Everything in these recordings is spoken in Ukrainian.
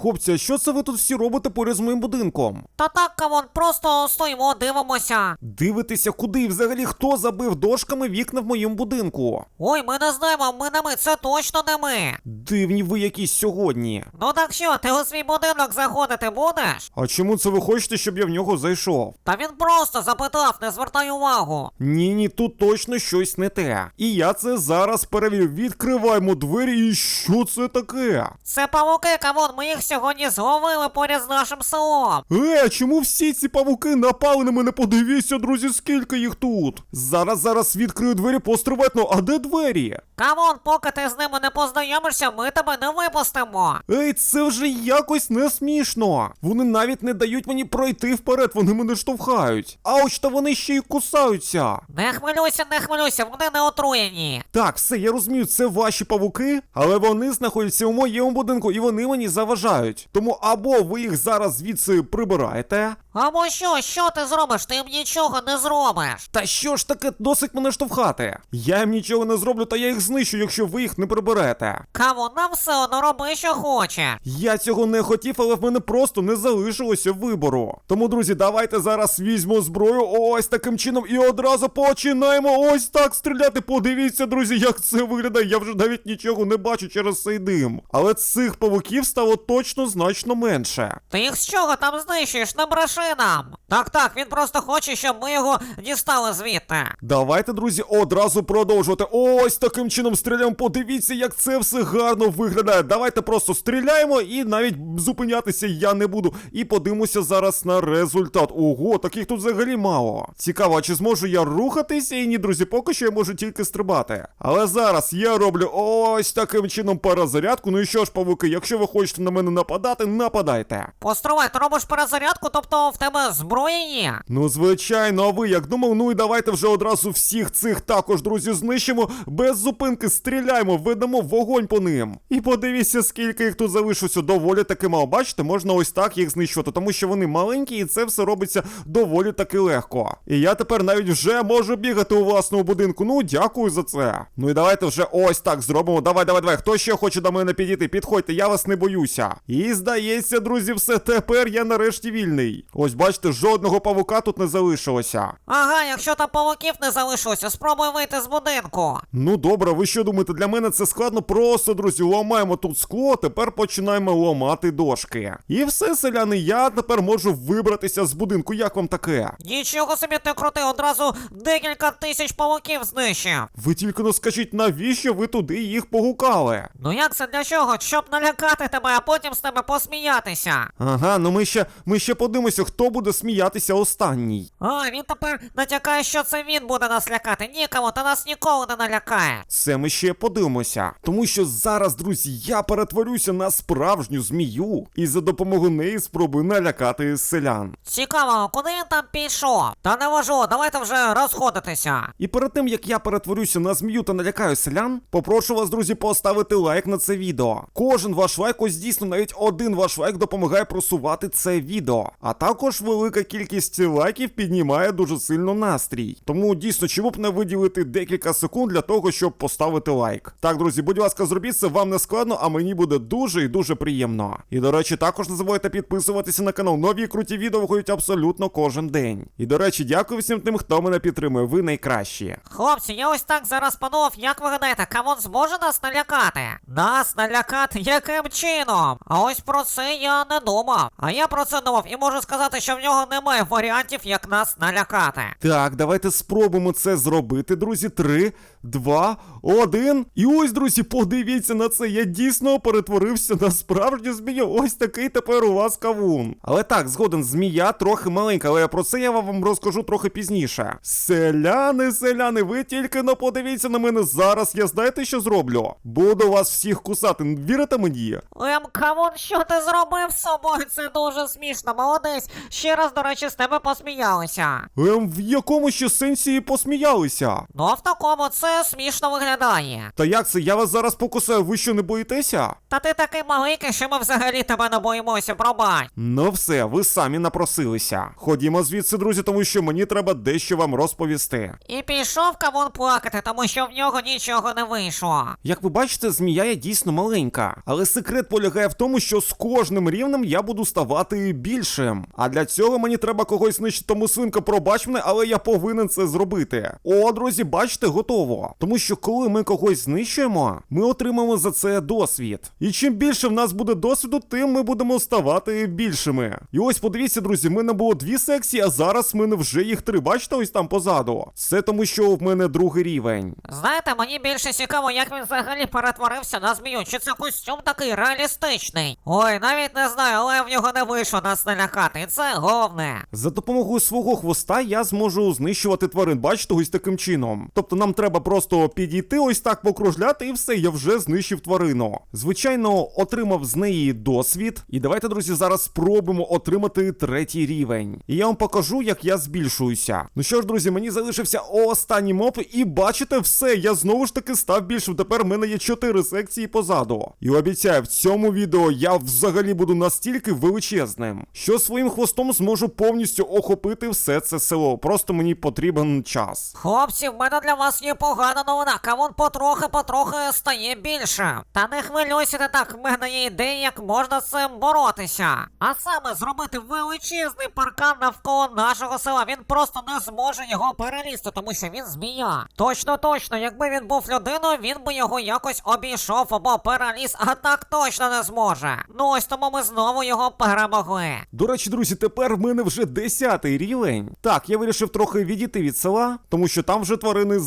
Хлопці, а що це ви тут всі робите поряд з моїм будинком? Та так, кавон, просто стоїмо, дивимося. Дивитеся, куди і взагалі хто забив дошками вікна в моєму будинку? Ой, ми не знаємо, ми не ми, це точно не ми. Дивні ви якісь сьогодні. Ну так що, ти у свій будинок заходити будеш? А чому це ви хочете, щоб я в нього зайшов? Та він просто запитав, не звертай увагу. Ні, ні, тут точно щось не те. І я це зараз перевірю. Відкриваємо двері, і що це таке? Це павуки, кавон, ми їх сьогодні зловили поряд з нашим селом. Е, а чому всі ці павуки напали на мене? Подивіться, друзі, скільки їх тут. Зараз, зараз відкрию двері, постриватно. А де двері? Кавон, поки ти з ними не познайомишся, ми тебе не випустимо. Ей, це вже якось не смішно. Вони навіть не дають мені пройти вперед, вони мене штовхають. Ауч, та вони ще й кусаються. Не хвилюйся, не хвилюйся, вони не отруєні. Так, все, я розумію, це ваші павуки, але вони знаходяться у моєму будинку і вони мені заважають. Тому або ви їх зараз звідси прибираєте. Або що, що ти зробиш? Ти їм нічого не зробиш. Та що ж таке досить мене штовхати? Я їм нічого не зроблю, та я їх знищу, якщо ви їх не приберете. Кавон, нам все одно роби, що хоче. Я цього не хотів, але в мене просто не залишилося вибору. Тому, друзі, давайте зараз візьму зброю ось таким чином і одразу починаємо ось так стріляти. Подивіться, друзі, як це виглядає. Я вже навіть нічого не бачу через цей дим. Але цих павуків стало точно значно менше. Ти їх з чого там знищуєш? Не брашинам? Так, так, він просто хоче, щоб ми його дістали звідти. Давайте, друзі, одразу продовжувати. Ось таким чином стріляємо. Подивіться, як це все гарно виглядає. Давайте просто стріляємо і навіть зупинятися я не буду. І подивимося зараз на результат. Ого, таких тут взагалі мало. Цікаво, а чи зможу я рухатися? І ні, друзі, поки що я можу тільки стрибати. Але зараз я роблю ось таким чином перезарядку. Ну і що ж, павуки, якщо ви хочете на мене нападати, нападайте. Постривай, ти робиш перезарядку, тобто в тебе зброя є. Ну, звичайно, а ви як думав, ну і давайте вже одразу всіх цих також, друзі, знищимо. Без зупинки стріляємо, ведемо вогонь по ним. І подивіться, скільки їх тут залишилося. Доволі таки мало. Бачите, можна ось так їх знищувати, тому що вони маленькі, і це все робиться доволі таки легко. І я тепер навіть вже можу бігати у власному будинку. Ну, дякую за це. Ну і давайте вже ось так зробимо. Давай, давай, давай. Хто ще хоче до мене підійти? Підходьте, я вас не боюся. І здається, друзі, все тепер я нарешті вільний. Ось бачите, жодного павука тут не залишилося. Ага, якщо там павуків не залишилося, спробуй вийти з будинку. Ну добре, ви що думаєте, для мене це складно? Просто, друзі, ламаємо тут скло, тепер починаємо ламати дошки. І все, селяни, я тепер можу вибратися з будинку. Як вам таке? Нічого собі ти крути, одразу декілька тисяч павуків знищив. Ви тільки ну скажіть, навіщо ви туди їх погукали? Ну як це для чого? Щоб налякати тебе, а потім з тебе посміятися. Ага, ну ми ще ми ще подивимося, хто буде сміятися останній. А, він тепер натякає, що це він буде нас лякати. Нікому, та нас ніколи не налякає. Це ми ще подивимося. Тому що зараз, друзі, я перетворюся на справжню змію і за допомогою неї спробую налякати селян. Цікаво, куди він там пішов? Та не важу, давайте вже розходитися. І перед тим як я перетворюся на змію та налякаю селян, попрошу вас, друзі, поставити лайк на це відео. Кожен ваш лайк, ось дійсно навіть один ваш лайк допомагає просувати це відео. А також велика кількість лайків піднімає дуже сильно настрій. Тому дійсно, чому б не виділити декілька секунд для того, щоб поставити лайк. Так, друзі, будь ласка, зробіть це вам не складно, а мені буде дуже і дуже приємно. І до речі, також не забувайте підписуватися на канал. Нові круті відео виходять абсолютно кожен день. І до речі, дякую всім тим, хто мене підтримує. Ви найкращі. Хлопці, я ось так зараз подумав, як ви гадаєте, Камон зможе нас налякати? Нас налякати яким чином? А ось про це я не думав. А я про це думав і можу сказати, що в нього немає варіантів, як нас налякати. Так, давайте спробуємо це зробити, друзі. Три, два, один. І ось, друзі, подивіться на це. Я дійсно перетворився на справжню змію. Ось такий тепер у вас кавун. Але так, згоден, змія трохи маленька, але про це я вам розкажу трохи пізніше. Селяни, селяни, ви тільки не подивіться на мене зараз. Я знаєте, що зроблю? Буду вас всіх кусати. Вірите мені? Ем, Камон, що ти зробив з собою? Це дуже смішно, молодець. Ще раз, до речі, з тебе посміялися. Ем, в якому ще сенсі посміялися? Ну а в такому це це смішно виглядає. Та як це? Я вас зараз покусаю, ви що не боїтеся? Та ти такий маленький, що ми взагалі тебе не боїмося, пробач. Ну все, ви самі напросилися. Ходімо звідси, друзі, тому що мені треба дещо вам розповісти. І пішов кавун плакати, тому що в нього нічого не вийшло. Як ви бачите, змія є дійсно маленька, але секрет полягає в тому, що з кожним рівнем я буду ставати більшим. А для цього мені треба когось знищити, тому свинка, пробач мене, але я повинен це зробити. О, друзі, бачите, готово. Тому що коли ми когось знищуємо, ми отримаємо за це досвід. І чим більше в нас буде досвіду, тим ми будемо ставати більшими. І ось подивіться, друзі, в мене було дві секції, а зараз в мене вже їх три. Бачите, ось там позаду. Це тому, що в мене другий рівень. Знаєте, мені більше цікаво, як він взагалі перетворився на змію. Чи це костюм такий реалістичний? Ой, навіть не знаю, але в нього не вийшло нас налякати, і це головне. За допомогою свого хвоста я зможу знищувати тварин, бачите, ось таким чином. Тобто нам треба просто підійти, ось так покружляти, і все, я вже знищив тварину. Звичайно, отримав з неї досвід. І давайте, друзі, зараз спробуємо отримати третій рівень. І я вам покажу, як я збільшуюся. Ну що ж, друзі, мені залишився останній моп, і бачите, все, я знову ж таки став більшим. Тепер в мене є чотири секції позаду. І обіцяю, в цьому відео я взагалі буду настільки величезним, що своїм хвостом зможу повністю охопити все це село. Просто мені потрібен час. Хлопці, в мене для вас є погана новина. Кавун потрохи-потрохи стає більше. Та не хвилюйся ти так, в мене є ідея, як можна з цим боротися. А саме зробити величезний паркан навколо нашого села. Він просто не зможе його перелізти, тому що він змія. Точно, точно, якби він був людиною, він би його якось обійшов або переліз, а так точно не зможе. Ну ось тому ми знову його перемогли. До речі, друзі, тепер в мене вже 10 рівень. Так, я вирішив трохи відійти від села, тому що там вже тварини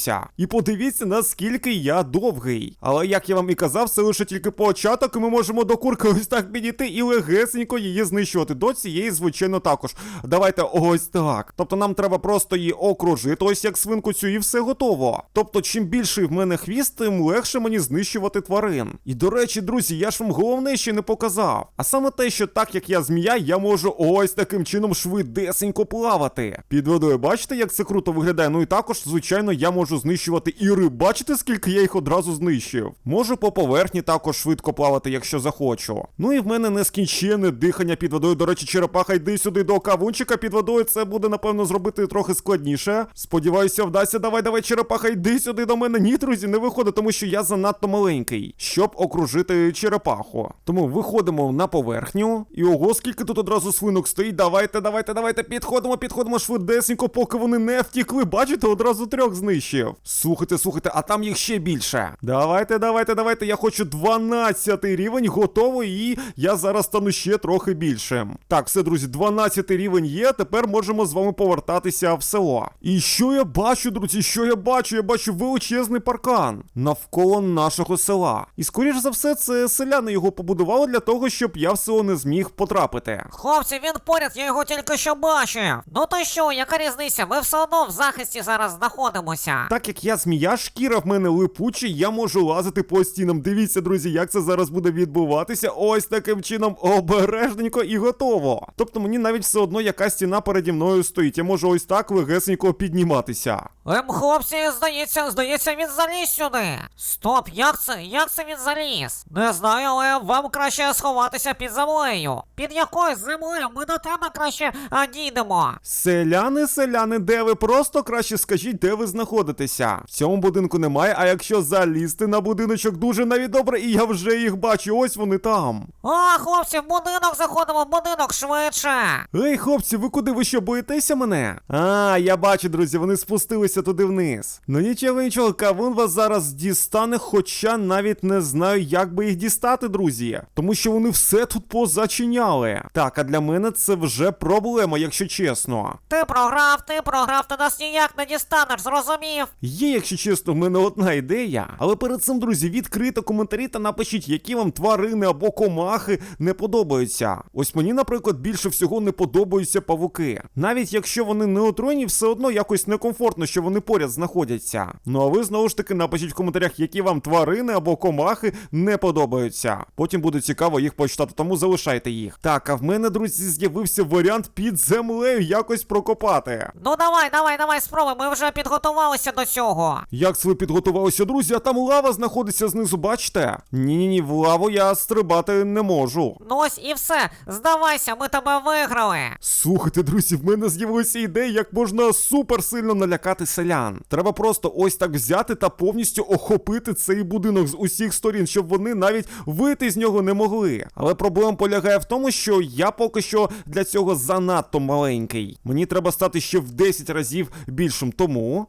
закінчилися. І подивіться, наскільки я довгий. Але як я вам і казав, це лише тільки початок, і ми можемо до курки ось так підійти і легесенько її знищувати. До цієї, звичайно, також. Давайте ось так. Тобто нам треба просто її окружити, ось як свинку цю, і все готово. Тобто, чим більший в мене хвіст, тим легше мені знищувати тварин. І до речі, друзі, я ж вам головне ще не показав. А саме те, що так як я змія, я можу ось таким чином швидесенько плавати. Під водою, бачите, як це круто виглядає? Ну і також, звичайно, я можу знищувати і риб. Бачите, скільки я їх одразу знищив? Можу по поверхні також швидко плавати, якщо захочу. Ну і в мене нескінченне дихання під водою. До речі, черепаха, йди сюди до кавунчика під водою. Це буде, напевно, зробити трохи складніше. Сподіваюся, вдасться. Давай, давай, черепаха, йди сюди до мене. Ні, друзі, не виходить, тому що я занадто маленький, щоб окружити черепаху. Тому виходимо на поверхню. І ого, скільки тут одразу свинок стоїть. Давайте, давайте, давайте, підходимо, підходимо швидесенько, поки вони не втікли. Бачите, одразу трьох знищив. Слухайте, слухайте, а там їх ще більше. Давайте, давайте, давайте. Я хочу 12 рівень, готово, і я зараз стану ще трохи більшим. Так, все, друзі, 12 рівень є. Тепер можемо з вами повертатися в село. І що я бачу, друзі? Що я бачу? Я бачу величезний паркан навколо нашого села. І скоріш за все, це селяни його побудували для того, щоб я в село не зміг потрапити. Хлопці, він поряд, я його тільки що бачив. Ну то що, яка різниця? Ми все одно в захисті зараз знаходимося. Так як я змія, шкіра в мене липуча, я можу лазити по стінам. Дивіться, друзі, як це зараз буде відбуватися. Ось таким чином обережненько і готово. Тобто мені навіть все одно яка стіна переді мною стоїть. Я можу ось так легесенько підніматися. Ем, хлопці, здається, здається, він заліз сюди. Стоп, як це? Як це він заліз? Не знаю, але вам краще сховатися під землею. Під якою землею? Ми до тебе краще а, дійдемо. Селяни, селяни, де ви? Просто краще скажіть, де ви знаходитеся. В цьому будинку немає, а якщо залізти на будиночок дуже навіть добре, і я вже їх бачу, ось вони там. А, хлопці, в будинок заходимо, в будинок швидше. Ей, хлопці, ви куди ви що боїтеся мене? А, я бачу, друзі, вони спустилися туди вниз. Ну нічого, нічого, кавун вас зараз дістане, хоча навіть не знаю, як би їх дістати, друзі. Тому що вони все тут позачиняли. Так, а для мене це вже проблема, якщо чесно. Ти програв, ти програв, ти нас ніяк не дістанеш, зрозумів? Є, якщо чесно, в мене одна ідея. Але перед цим, друзі, відкрито коментарі та напишіть, які вам тварини або комахи не подобаються. Ось мені, наприклад, більше всього не подобаються павуки. Навіть якщо вони не отруєні, все одно якось некомфортно, що вони поряд знаходяться. Ну а ви знову ж таки напишіть в коментарях, які вам тварини або комахи не подобаються. Потім буде цікаво їх почитати, тому залишайте їх. Так, а в мене, друзі, з'явився варіант під землею якось прокопати. Ну давай, давай, давай, спробуй, ми вже підготувалися підготувалися до цього. Як це ви підготувалися, друзі? А там лава знаходиться знизу, бачите? Ні-ні ні, в лаву я стрибати не можу. Ну ось і все. Здавайся, ми тебе виграли. Слухайте, друзі, в мене з'явилася ідея, як можна супер сильно налякати селян. Треба просто ось так взяти та повністю охопити цей будинок з усіх сторін, щоб вони навіть вийти з нього не могли. Але проблема полягає в тому, що я поки що для цього занадто маленький. Мені треба стати ще в 10 разів більшим. Тому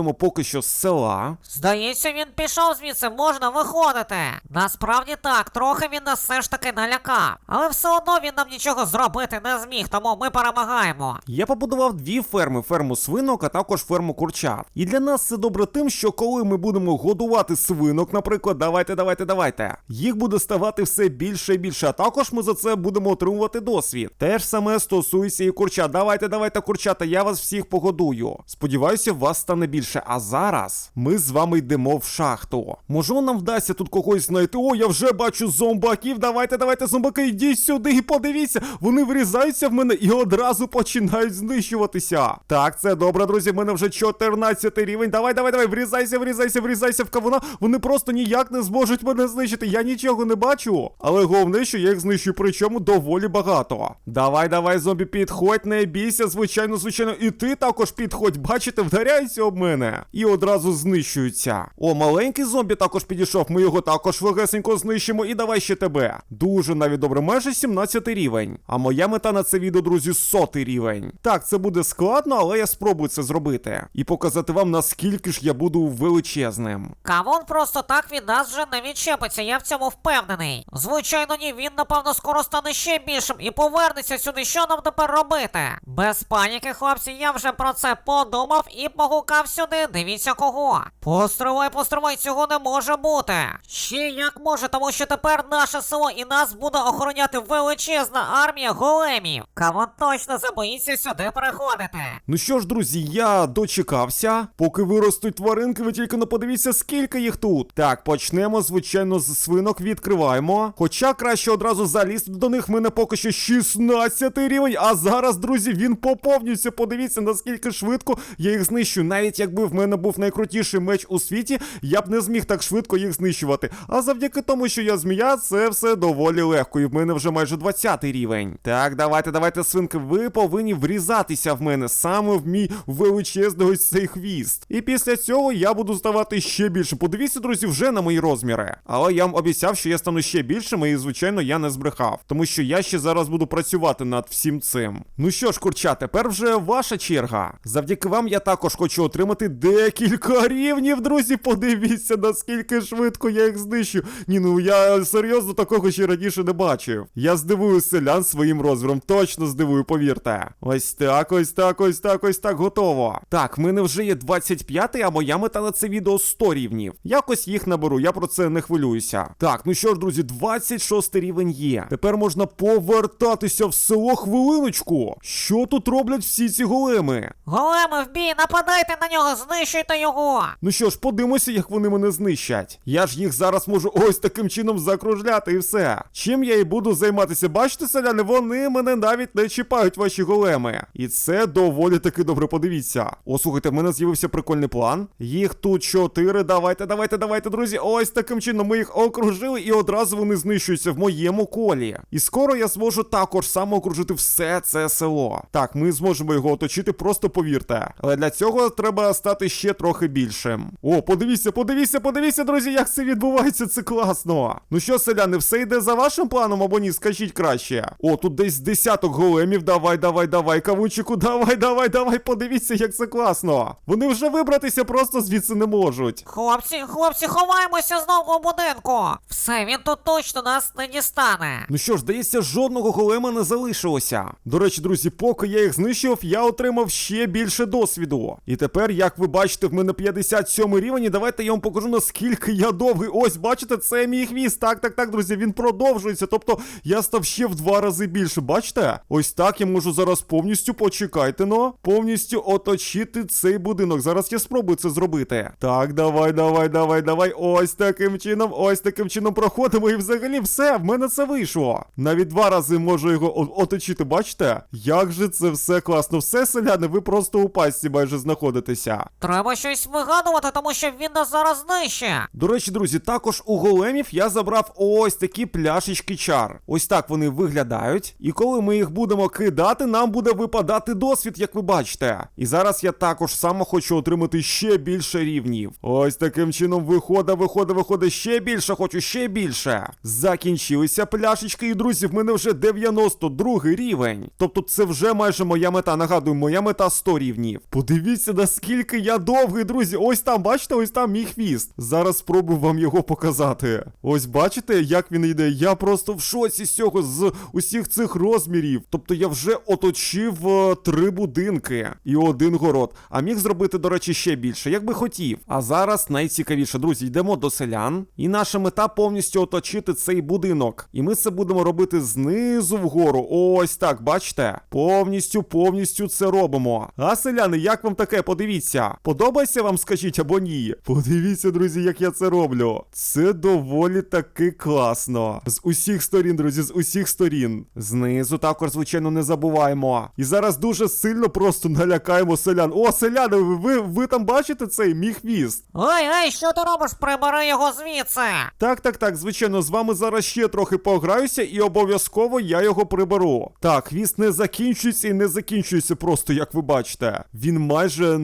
виходимо поки що з села. Здається, він пішов звідси, можна виходити. Насправді так, трохи він нас все ж таки налякав. Але все одно він нам нічого зробити не зміг, тому ми перемагаємо. Я побудував дві ферми: ферму свинок, а також ферму курчат. І для нас це добре тим, що коли ми будемо годувати свинок, наприклад, давайте, давайте, давайте, їх буде ставати все більше і більше. А також ми за це будемо отримувати досвід. Те ж саме стосується і курчат. Давайте, давайте, курчата, я вас всіх погодую. Сподіваюся, вас стане більше. А зараз ми з вами йдемо в шахту. Може, нам вдасться тут когось знайти. О, я вже бачу зомбаків. Давайте, давайте, зомбаки, йдіть сюди і подивіться. Вони врізаються в мене і одразу починають знищуватися. Так, це добре, друзі. В мене вже 14 рівень. Давай, давай, давай, врізайся, врізайся, врізайся в кавуна. Вони просто ніяк не зможуть мене знищити. Я нічого не бачу. Але головне, що я їх знищую, причому доволі багато. Давай, давай, зомбі, підходь, не бійся, звичайно, звичайно. І ти також підходь. Бачите, вдаряються об мене. І одразу знищуються. О, маленький зомбі також підійшов. Ми його також легесенько знищимо. І давай ще тебе. Дуже навіть добре, майже 17 рівень. А моя мета на це відео, друзі, сотий рівень. Так, це буде складно, але я спробую це зробити. І показати вам, наскільки ж я буду величезним. Кавон просто так від нас вже не відчепиться, я в цьому впевнений. Звичайно, ні, він напевно скоро стане ще більшим і повернеться сюди. Що нам тепер робити? Без паніки, хлопці, я вже про це подумав і погукав сюди. Дивіться кого. Постривай, постривай, цього не може бути. Ще як може, тому що тепер наше село і нас буде охороняти величезна армія големів. Кавон точно забоїться сюди приходити. Ну що ж, друзі, я дочекався. Поки виростуть тваринки, ви тільки не подивіться, скільки їх тут. Так, почнемо, звичайно, з свинок відкриваємо. Хоча краще одразу залізти до них. Мене поки що 16 рівень. А зараз, друзі, він поповнюється. Подивіться, наскільки швидко я їх знищую. Навіть якби в мене був найкрутіший меч у світі, я б не зміг так швидко їх знищувати. А завдяки тому, що я змія, це все доволі легко. І в мене вже майже 20 рівень. Так, давайте, давайте, свинки, ви повинні врізатися в мене саме в мій величезний ось цей хвіст. І після цього я буду ставати ще більше. Подивіться, друзі, вже на мої розміри. Але я вам обіцяв, що я стану ще більшим, і звичайно я не збрехав. Тому що я ще зараз буду працювати над всім цим. Ну що ж, курча, тепер вже ваша черга. Завдяки вам я також хочу отримати декілька рівнів, друзі. Подивіться, наскільки швидко я їх знищу. Ні, ну я серйозно такого ще раніше не бачив. Я здивую селян своїм розміром, точно здивую, повірте. Ось так, ось так, ось так, ось так, готово. Так, в мене вже є 25-й, а моя мета на це відео 100 рівнів. Якось їх наберу, я про це не хвилююся. Так, ну що ж, друзі, 26 рівень є. Тепер можна повертатися в село хвилиночку. Що тут роблять всі ці големи? Големи в бій, нападайте на нього, знищуйте його. Ну що ж, подивимося, як вони мене знищать. Я ж їх зараз можу ось таким чином закружляти і все. Чим я і буду займатися? Бачите, селяни, вони мене навіть не чіпають ваші големи. І це доволі таки добре. Подивіться. О, слухайте, в мене з'явився прикольний план. Їх тут чотири. Давайте, давайте, давайте, друзі. Ось таким чином ми їх окружили, і одразу вони знищуються в моєму колі. І скоро я зможу також само окружити все це село. Так, ми зможемо його оточити, просто повірте. Але для цього треба стати ще трохи більшим. О, подивіться, подивіться, подивіться, друзі, як це відбувається. Це класно. Ну що, селяни, все йде за вашим планом або ні? Скажіть краще. О, тут десь десяток големів. Давай, давай, давай, кавунчику, давай, давай, давай. Подивіться, як це класно. Вони вже вибратися просто звідси не можуть. Хлопці, хлопці, ховаємося знову у будинку. Все, він тут точно нас не дістане. Ну що ж, здається, жодного голема не залишилося. До речі, друзі, поки я їх знищував, я отримав ще більше досвіду. І тепер, як ви бачите, в мене 57 рівень. І давайте я вам покажу, наскільки я довгий. Ось, бачите, це мій хвіст. Так, так, так, друзі, він продовжується. Тобто я став ще в два рази більше. Бачите? Ось так я можу зараз повністю почекайте, но повністю оточити цей будинок. Зараз я спробую це зробити. Так, давай, давай, давай, давай. Ось таким чином, ось таким чином проходимо. І взагалі все, в мене це вийшло. Навіть два рази можу його оточити, бачите? Як же це все класно. Все, селяни, ви просто у пастці майже знаходитеся. Треба щось вигадувати, тому що він нас зараз знищить. До речі, друзі, також у големів я забрав ось такі пляшечки чар. Ось так вони виглядають. І коли ми їх будемо кидати, нам буде випадати досвід, як ви бачите. І зараз я також само хочу отримати ще більше рівнів. Ось таким чином виходить, виходить, виходить ще більше, хочу ще більше. Закінчилися пляшечки, і друзі, в мене вже 92 рівень. Тобто це вже майже моя мета. Нагадую, моя мета 100 рівнів. Подивіться, наскільки я довгий, друзі. Ось там, бачите, ось там мій хвіст. Зараз спробую вам його показати. Ось бачите, як він йде. Я просто в шоці з цього, з усіх цих розмірів. Тобто я вже оточив е, три будинки і один город. А міг зробити, до речі, ще більше, як би хотів. А зараз найцікавіше, друзі, йдемо до селян. І наша мета повністю оточити цей будинок. І ми це будемо робити знизу вгору. Ось так, бачите? Повністю, повністю це робимо. А селяни, як вам таке? Подивіться. Подобається вам, скажіть або ні? Подивіться, друзі, як я це роблю. Це доволі таки класно. З усіх сторін, друзі, з усіх сторін. Знизу також, звичайно, не забуваємо. І зараз дуже сильно просто налякаємо селян. О, селяни, ви, ви, ви там бачите цей мій хвіст? Ой, ей, що ти робиш? Прибери його звідси. Так, так, так, звичайно, з вами зараз ще трохи пограюся, і обов'язково я його приберу. Так, хвіст не закінчується і не закінчується просто, як ви бачите. Він майже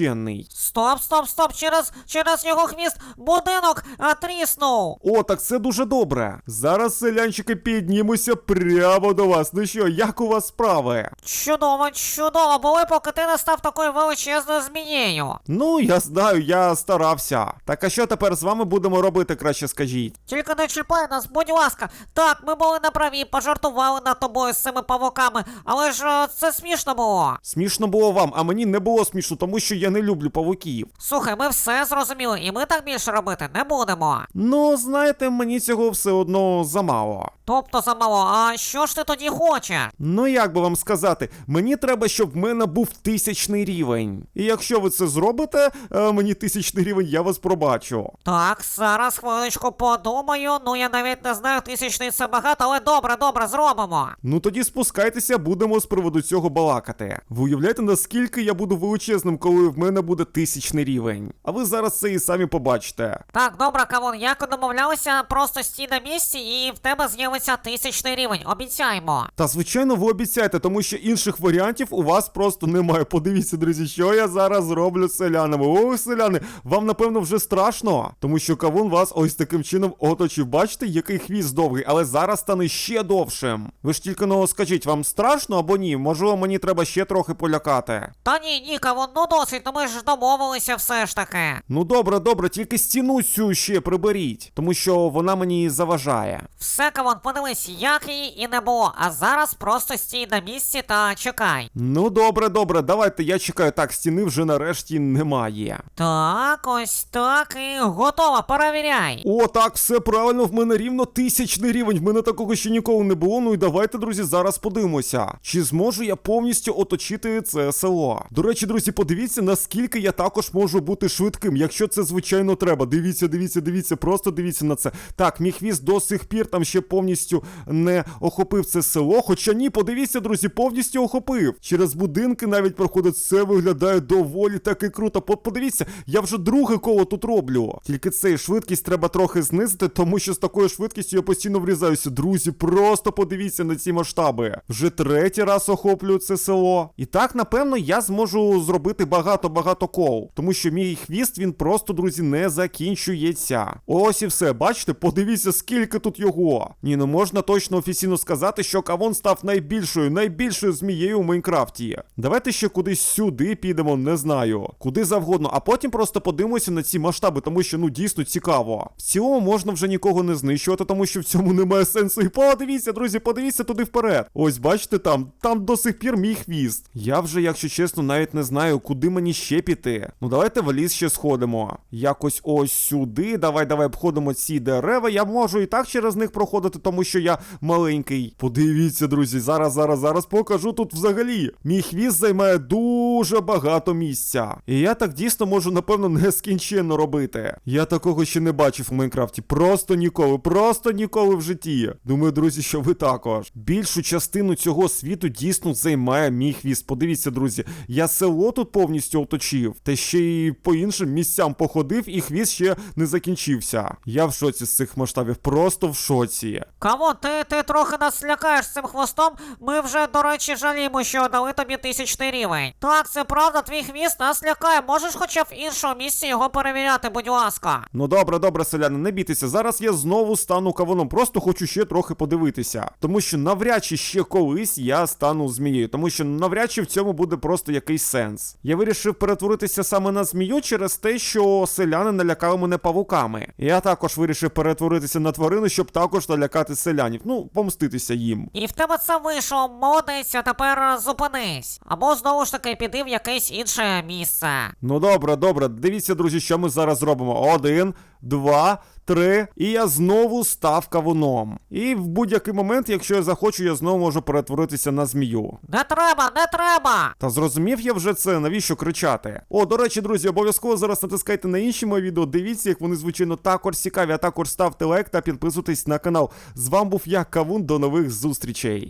нескінченний. Стоп, стоп, стоп, через, через його хвіст будинок тріснув. О, так це дуже добре. Зараз селянчики піднімуся прямо до вас. Ну що, як у вас справи? Чудово, чудово, були, поки ти не став такою величезною змією. Ну, я знаю, я старався. Так а що тепер з вами будемо робити, краще скажіть? Тільки не чіпай нас, будь ласка. Так, ми були на праві, пожартували над тобою з цими павуками, але ж е, це смішно було. Смішно було вам, а мені не було смішно, тому що я не люблю павуків. Слухай, ми все зрозуміли, і ми так більше робити не будемо. Ну, знаєте, мені цього все одно замало. Тобто замало, а що ж ти тоді хочеш? Ну, як би вам сказати, мені треба, щоб в мене був тисячний рівень. І якщо ви це зробите, е, мені тисячний рівень, я вас пробачу. Так, зараз хвилиночку подумаю. Ну я навіть не знаю, тисячний це багато, але добре, добре, зробимо. Ну тоді спускайтеся, будемо з приводу цього балакати. Ви уявляєте, наскільки я буду величезним, коли в мене буде тисячний рівень. А ви зараз це і самі побачите. Так, добре, Кавун, як і домовлялися, просто стій на місці і в тебе з'явиться тисячний рівень. Обіцяємо. Та звичайно, ви обіцяєте, тому що інших варіантів у вас просто немає. Подивіться, друзі, що я зараз роблю з селянами. Ох, селяни, вам напевно вже страшно, тому що кавун вас ось таким чином оточив. Бачите, який хвіст довгий, але зараз стане ще довшим. Ви ж тільки ну скажіть, вам страшно або ні? Можливо, мені треба ще трохи полякати. Та ні, ні, Кавун, ну досить, ну ми ж домовилися все ж таки. Ну добре, добре, тільки стіну цю ще приберіть, тому що вона мені заважає. Все, Кавун, подивись, як її і не було, а зараз просто стій на місці та чекай. Ну добре, добре, давайте я чекаю. Так, стіни вже нарешті немає. Так, ось так і готово, перевіряй. О, так, все правильно, в мене рівно тисячний рівень. В мене такого ще ніколи не було. Ну і давайте, друзі, зараз подивимося. Чи зможу я повністю оточити це село? До речі, друзі, подивіться, наскільки я також можу бути швидким, якщо це звичайно треба. Дивіться, дивіться, дивіться, просто дивіться на це. Так, мій хвіст до сих пір там ще повністю не охопив це село. Хоча ні, подивіться, друзі, повністю охопив. Через будинки навіть проходить. Це виглядає доволі таки круто. По- Подивіться, я вже друге коло тут роблю. Тільки цей швидкість треба трохи знизити, тому що з такою швидкістю я постійно врізаюся. Друзі, просто подивіться на ці масштаби. Вже третій раз охоплюю це село. І так, напевно, я зможу зробити багато-багато кол. Тому що мій хвіст він просто, друзі, не закінчується. Ось і все. Бачите, подивіться, скільки тут його. Ні, ну можна точно офіційно сказати, що Кавон став найбільшою, найбільшою змією у Майнкрафті. Давайте ще кудись сюди підемо, не знаю. Куди завгодно, а потім просто подивимося на ці масштаби, тому що ну дійсно цікаво. В цілому можна вже нікого не знищувати, тому що в цьому немає сенсу. І подивіться, друзі, подивіться туди вперед. Ось бачите там, там до сих пір мій хвіст. Я вже, якщо чесно, навіть не знаю, куди мені ще піти. Ну давайте в ліс ще сходимо. Якось ось сюди. Давай, давай обходимо ці дерева. Я можу і так через них проходити, тому що я маленький. Подивіться, друзі, зараз, зараз, зараз покажу тут взагалі. Мій хвіст займає дуже багато місця. І я так дійсно можу, напевно, нескінченно робити. Я такого ще не бачив у Майнкрафті. Просто ніколи, просто ніколи в житті. Думаю, друзі, що ви також. Більшу частину цього світу дійсно займає мій хвіст. Подивіться, друзі, я село тут повністю повністю оточив. Та ще й по іншим місцям походив, і хвіст ще не закінчився. Я в шоці з цих масштабів, просто в шоці. Камон, ти, ти трохи нас лякаєш цим хвостом. Ми вже, до речі, жаліємо, що дали тобі тисячний рівень. Так, це правда, твій хвіст нас лякає. Можеш хоча б в іншому місці його перевіряти, будь ласка. Ну добре, добре, селяни, не бійтеся. Зараз я знову стану кавуном. Просто хочу ще трохи подивитися. Тому що навряд чи ще колись я стану змією. Тому що навряд чи в цьому буде просто якийсь сенс. Я вирішив перетворитися саме на змію через те, що селяни налякали мене павуками. Я також вирішив перетворитися на тварину, щоб також налякати селянів. Ну, помститися їм. І в тебе це вийшло, молодець, а тепер зупинись. Або знову ж таки піди в якесь інше місце. Ну добре, добре. Дивіться, друзі, що ми зараз зробимо. Один, два, три. І я знову став кавуном. І в будь-який момент, якщо я захочу, я знову можу перетворитися на змію. Не треба, не треба! Та зрозумів я вже це, навіщо кричати? О, до речі, друзі, обов'язково зараз натискайте на інші мої відео. Дивіться, як вони звичайно також цікаві, а також ставте лайк та підписуйтесь на канал. З вами був я, Кавун, до нових зустрічей.